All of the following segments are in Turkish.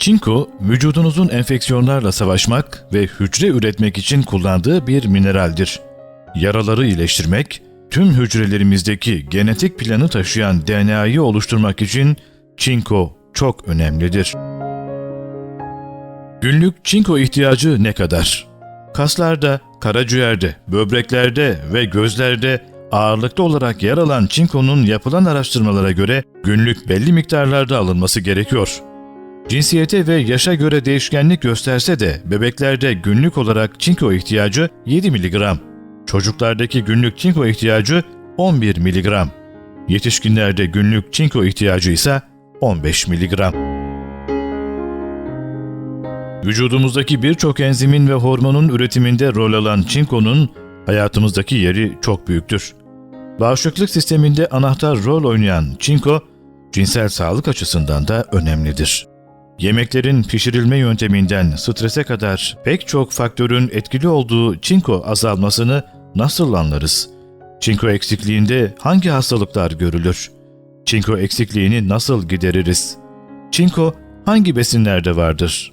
Çinko, vücudunuzun enfeksiyonlarla savaşmak ve hücre üretmek için kullandığı bir mineraldir. Yaraları iyileştirmek, tüm hücrelerimizdeki genetik planı taşıyan DNA'yı oluşturmak için çinko çok önemlidir. Günlük çinko ihtiyacı ne kadar? Kaslarda, karaciğerde, böbreklerde ve gözlerde ağırlıklı olarak yer alan çinkonun yapılan araştırmalara göre günlük belli miktarlarda alınması gerekiyor. Cinsiyete ve yaşa göre değişkenlik gösterse de bebeklerde günlük olarak çinko ihtiyacı 7 mg, çocuklardaki günlük çinko ihtiyacı 11 mg, yetişkinlerde günlük çinko ihtiyacı ise 15 mg. Vücudumuzdaki birçok enzimin ve hormonun üretiminde rol alan çinkonun hayatımızdaki yeri çok büyüktür. Bağışıklık sisteminde anahtar rol oynayan çinko, cinsel sağlık açısından da önemlidir. Yemeklerin pişirilme yönteminden strese kadar pek çok faktörün etkili olduğu çinko azalmasını nasıl anlarız? Çinko eksikliğinde hangi hastalıklar görülür? Çinko eksikliğini nasıl gideririz? Çinko hangi besinlerde vardır?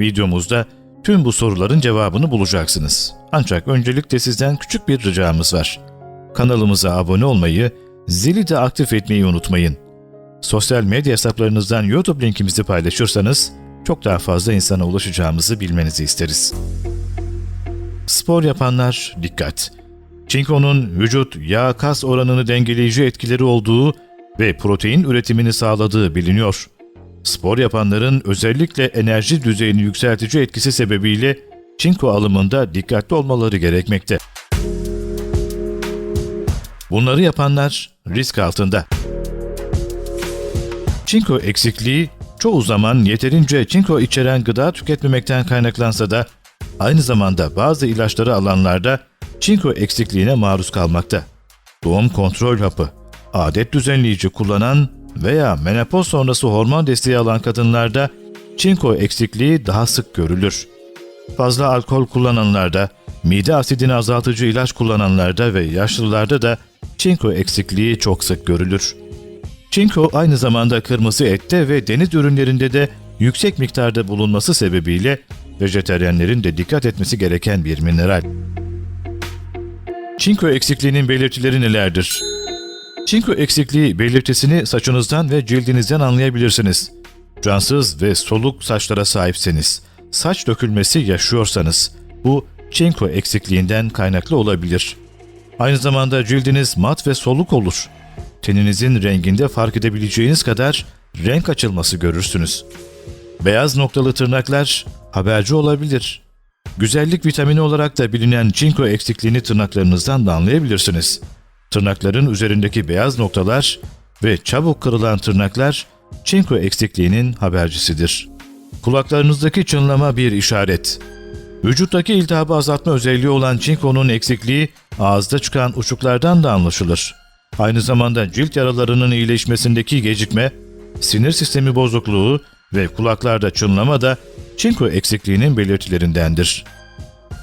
Videomuzda tüm bu soruların cevabını bulacaksınız. Ancak öncelikle sizden küçük bir ricamız var. Kanalımıza abone olmayı, zili de aktif etmeyi unutmayın. Sosyal medya hesaplarınızdan YouTube linkimizi paylaşırsanız çok daha fazla insana ulaşacağımızı bilmenizi isteriz. Spor yapanlar dikkat! Çinko'nun vücut yağ kas oranını dengeleyici etkileri olduğu ve protein üretimini sağladığı biliniyor. Spor yapanların özellikle enerji düzeyini yükseltici etkisi sebebiyle çinko alımında dikkatli olmaları gerekmekte. Bunları yapanlar risk altında. Çinko eksikliği çoğu zaman yeterince çinko içeren gıda tüketmemekten kaynaklansa da aynı zamanda bazı ilaçları alanlarda çinko eksikliğine maruz kalmakta. Doğum kontrol hapı, adet düzenleyici kullanan veya menopoz sonrası hormon desteği alan kadınlarda çinko eksikliği daha sık görülür. Fazla alkol kullananlarda, mide asidini azaltıcı ilaç kullananlarda ve yaşlılarda da çinko eksikliği çok sık görülür. Çinko aynı zamanda kırmızı ette ve deniz ürünlerinde de yüksek miktarda bulunması sebebiyle vejeteryenlerin de dikkat etmesi gereken bir mineral. Çinko eksikliğinin belirtileri nelerdir? Çinko eksikliği belirtisini saçınızdan ve cildinizden anlayabilirsiniz. Cansız ve soluk saçlara sahipseniz, saç dökülmesi yaşıyorsanız bu çinko eksikliğinden kaynaklı olabilir. Aynı zamanda cildiniz mat ve soluk olur. Teninizin renginde fark edebileceğiniz kadar renk açılması görürsünüz. Beyaz noktalı tırnaklar haberci olabilir. Güzellik vitamini olarak da bilinen çinko eksikliğini tırnaklarınızdan da anlayabilirsiniz. Tırnakların üzerindeki beyaz noktalar ve çabuk kırılan tırnaklar çinko eksikliğinin habercisidir. Kulaklarınızdaki çınlama bir işaret. Vücuttaki iltihabı azaltma özelliği olan çinkonun eksikliği ağızda çıkan uçuklardan da anlaşılır. Aynı zamanda cilt yaralarının iyileşmesindeki gecikme, sinir sistemi bozukluğu ve kulaklarda çınlama da çinko eksikliğinin belirtilerindendir.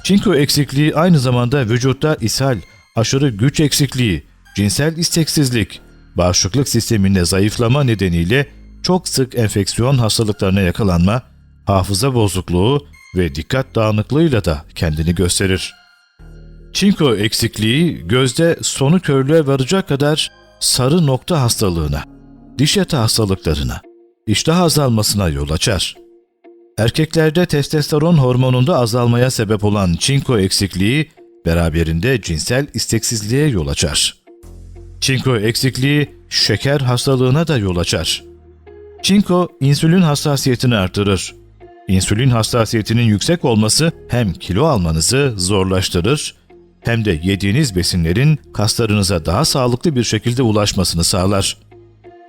Çinko eksikliği aynı zamanda vücutta ishal, aşırı güç eksikliği, cinsel isteksizlik, bağışıklık sisteminde zayıflama nedeniyle çok sık enfeksiyon hastalıklarına yakalanma, hafıza bozukluğu ve dikkat dağınıklığıyla da kendini gösterir. Çinko eksikliği gözde sonu körlüğe varacak kadar sarı nokta hastalığına, diş eti hastalıklarına, iştah azalmasına yol açar. Erkeklerde testosteron hormonunda azalmaya sebep olan çinko eksikliği beraberinde cinsel isteksizliğe yol açar. Çinko eksikliği şeker hastalığına da yol açar. Çinko insülin hassasiyetini artırır. İnsülin hassasiyetinin yüksek olması hem kilo almanızı zorlaştırır hem de yediğiniz besinlerin kaslarınıza daha sağlıklı bir şekilde ulaşmasını sağlar.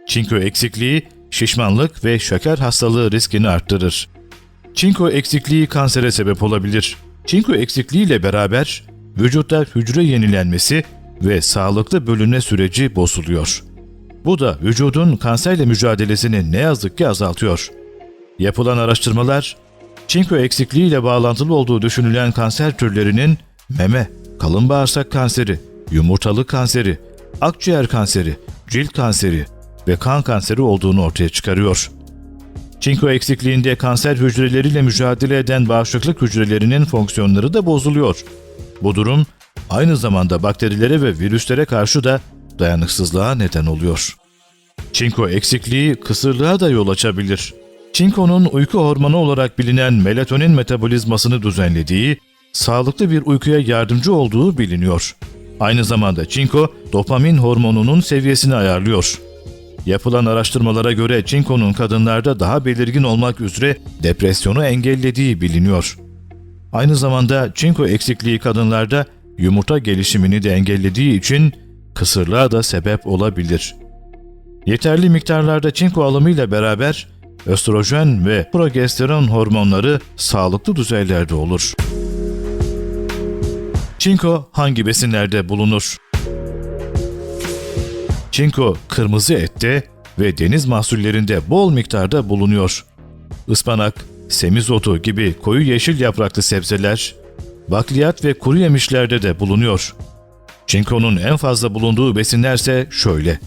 Çinko eksikliği şişmanlık ve şeker hastalığı riskini arttırır. Çinko eksikliği kansere sebep olabilir. Çinko eksikliği ile beraber vücutta hücre yenilenmesi ve sağlıklı bölünme süreci bozuluyor. Bu da vücudun kanserle mücadelesini ne yazık ki azaltıyor. Yapılan araştırmalar, çinko eksikliği ile bağlantılı olduğu düşünülen kanser türlerinin meme, kalın bağırsak kanseri, yumurtalık kanseri, akciğer kanseri, cilt kanseri ve kan kanseri olduğunu ortaya çıkarıyor. Çinko eksikliğinde kanser hücreleriyle mücadele eden bağışıklık hücrelerinin fonksiyonları da bozuluyor. Bu durum aynı zamanda bakterilere ve virüslere karşı da dayanıksızlığa neden oluyor. Çinko eksikliği kısırlığa da yol açabilir. Çinko'nun uyku hormonu olarak bilinen melatonin metabolizmasını düzenlediği, sağlıklı bir uykuya yardımcı olduğu biliniyor. Aynı zamanda çinko, dopamin hormonunun seviyesini ayarlıyor. Yapılan araştırmalara göre çinkonun kadınlarda daha belirgin olmak üzere depresyonu engellediği biliniyor. Aynı zamanda çinko eksikliği kadınlarda yumurta gelişimini de engellediği için kısırlığa da sebep olabilir. Yeterli miktarlarda çinko alımıyla beraber östrojen ve progesteron hormonları sağlıklı düzeylerde olur. Çinko hangi besinlerde bulunur? Çinko kırmızı ette ve deniz mahsullerinde bol miktarda bulunuyor. Ispanak, semizotu gibi koyu yeşil yapraklı sebzeler, bakliyat ve kuru yemişlerde de bulunuyor. Çinkonun en fazla bulunduğu besinlerse şöyle.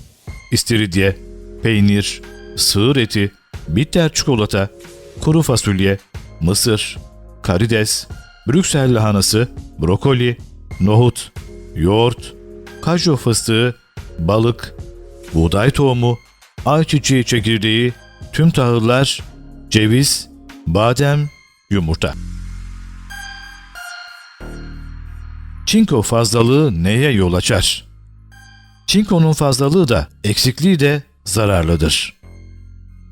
İstiridye, peynir, sığır eti, bitter çikolata, kuru fasulye, mısır, karides, Brüksel lahanası, brokoli, nohut, yoğurt, kaju fıstığı, balık, buğday tohumu, ayçiçeği çekirdeği, tüm tahıllar, ceviz, badem, yumurta. Çinko fazlalığı neye yol açar? Çinkonun fazlalığı da eksikliği de zararlıdır.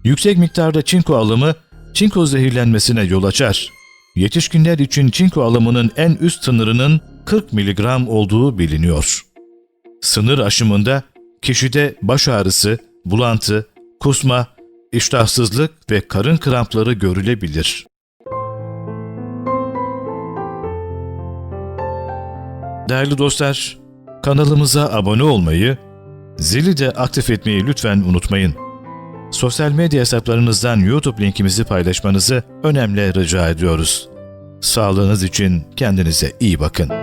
Yüksek miktarda çinko alımı çinko zehirlenmesine yol açar. Yetişkinler için çinko alımının en üst sınırının 40 mg olduğu biliniyor. Sınır aşımında kişide baş ağrısı, bulantı, kusma, iştahsızlık ve karın krampları görülebilir. Değerli dostlar, kanalımıza abone olmayı, zili de aktif etmeyi lütfen unutmayın. Sosyal medya hesaplarınızdan YouTube linkimizi paylaşmanızı önemli rica ediyoruz. Sağlığınız için kendinize iyi bakın.